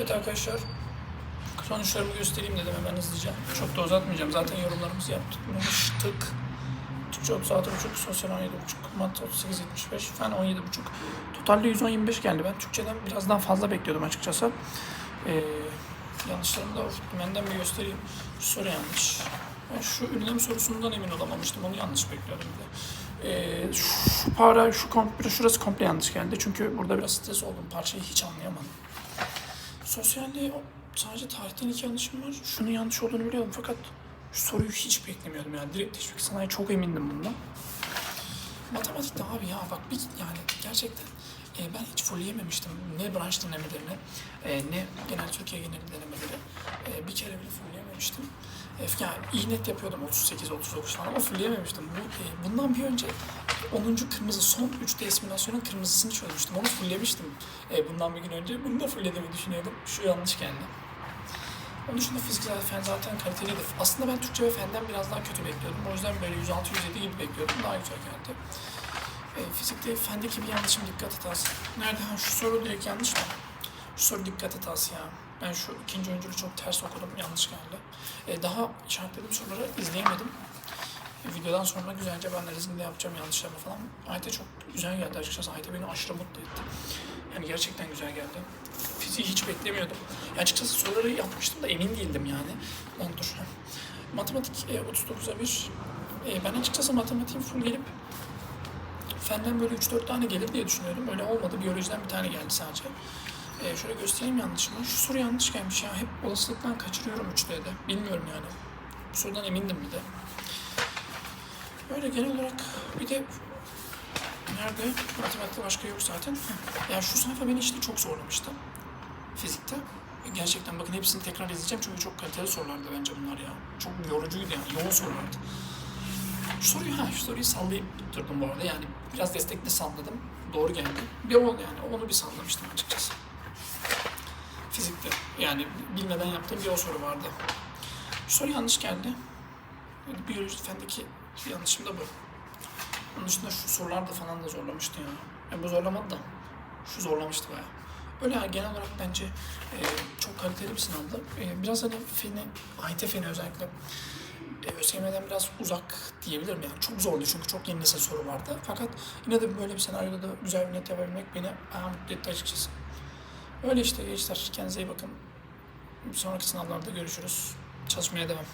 Evet arkadaşlar. Sonuçlarımı göstereyim dedim hemen hızlıca. Çok da uzatmayacağım. Zaten yorumlarımızı yaptık. Türkçe 36.5, sosyal 17.5, mat 38.75, fen 17.5. Totalde 110.25 geldi. Ben Türkçeden biraz daha fazla bekliyordum açıkçası. Ee, yanlışlarımı da benden bir göstereyim. Şu soru yanlış. Ben şu ünlem sorusundan emin olamamıştım. Onu yanlış bekliyordum bir de. Ee, şu para, şu komple, şurası komple yanlış geldi. Çünkü burada biraz stres oldum. Parçayı hiç anlayamadım. Sosyalde sadece tarihten iki yanlışım var. Şunun yanlış olduğunu biliyordum fakat şu soruyu hiç beklemiyordum yani. Direkt teşvik sanayi çok emindim bundan. Matematikte abi ya bak bir yani gerçekten e, ben hiç fullleyememiştim. Ne branş denemelerini e, ne genel Türkiye geneli denemeleri. E, bir kere bile fullleyememiştim. E, yani iyi net yapıyordum 38-39 falan ama fullleyememiştim. Bu, e, bundan bir önce 10. kırmızı son 3 desimilasyonun kırmızısını çözmüştüm. Onu fulllemiştim e, bundan bir gün önce. Bunu da fulllediğimi düşünüyordum. Şu yanlış geldi. Onun dışında fizik zaten, fen zaten kaliteliydi. Aslında ben Türkçe ve fenden biraz daha kötü bekliyordum. O yüzden böyle 106-107 gibi bekliyordum. Daha güzel geldi. E, fizikte fendeki bir yanlışım dikkat hatası. Nerede? Ha, şu soru direkt yanlış mı? Şu soru dikkat hatası ya. Ben şu ikinci öncülü çok ters okudum. Yanlış geldi. E, daha işaretlediğim soruları izleyemedim. Videodan sonra güzelce ben de yapacağım yanlışlarımı falan. Ayte çok güzel geldi açıkçası. Ayte beni aşırı mutlu etti. Yani gerçekten güzel geldi. Fiziği hiç beklemiyordum. Ya açıkçası soruları yapmıştım da emin değildim yani. Lan dur. Matematik e, 39'a 1. E, ben açıkçası matematiğim full gelip fenden böyle 3-4 tane gelir diye düşünüyordum. Öyle olmadı. Biyolojiden bir tane geldi sadece. E, şöyle göstereyim yanlışımı. Şu soru yanlış gelmiş ya. Hep olasılıktan kaçırıyorum 3'te de. Bilmiyorum yani. Bu sorudan emindim bir de. Genel olarak bir de nerede? Matematikte başka yok zaten. Heh. Ya şu sayfa beni işte çok zorlamıştı. Fizikte. Gerçekten bakın hepsini tekrar izleyeceğim çünkü çok kaliteli sorulardı bence bunlar ya. Çok yorucuydu yani. Yoğun sorulardı. Şu soruyu ha şu soruyu sallayıp durdum bu arada yani biraz destekli salladım. Doğru geldi. Bir o yani onu bir sallamıştım açıkçası. Fizikte yani bilmeden yaptığım bir o soru vardı. Şu soru yanlış geldi. Yani biyoloji fendeki yanlışım da bu. Onun dışında şu sorular da falan da zorlamıştı ya. Yani bu zorlamadı da şu zorlamıştı bayağı. Öyle yani genel olarak bence e, çok kaliteli bir sınavdı. E, biraz hani feni, AYT feni özellikle e, ÖSYM'den biraz uzak diyebilirim yani. Çok zordu çünkü çok yeni nesil soru vardı. Fakat yine de böyle bir senaryoda da güzel bir net yapabilmek beni bayağı mutlu etti açıkçası. Öyle işte gençler. Kendinize iyi bakın. Bir sonraki sınavlarda görüşürüz. Çalışmaya devam.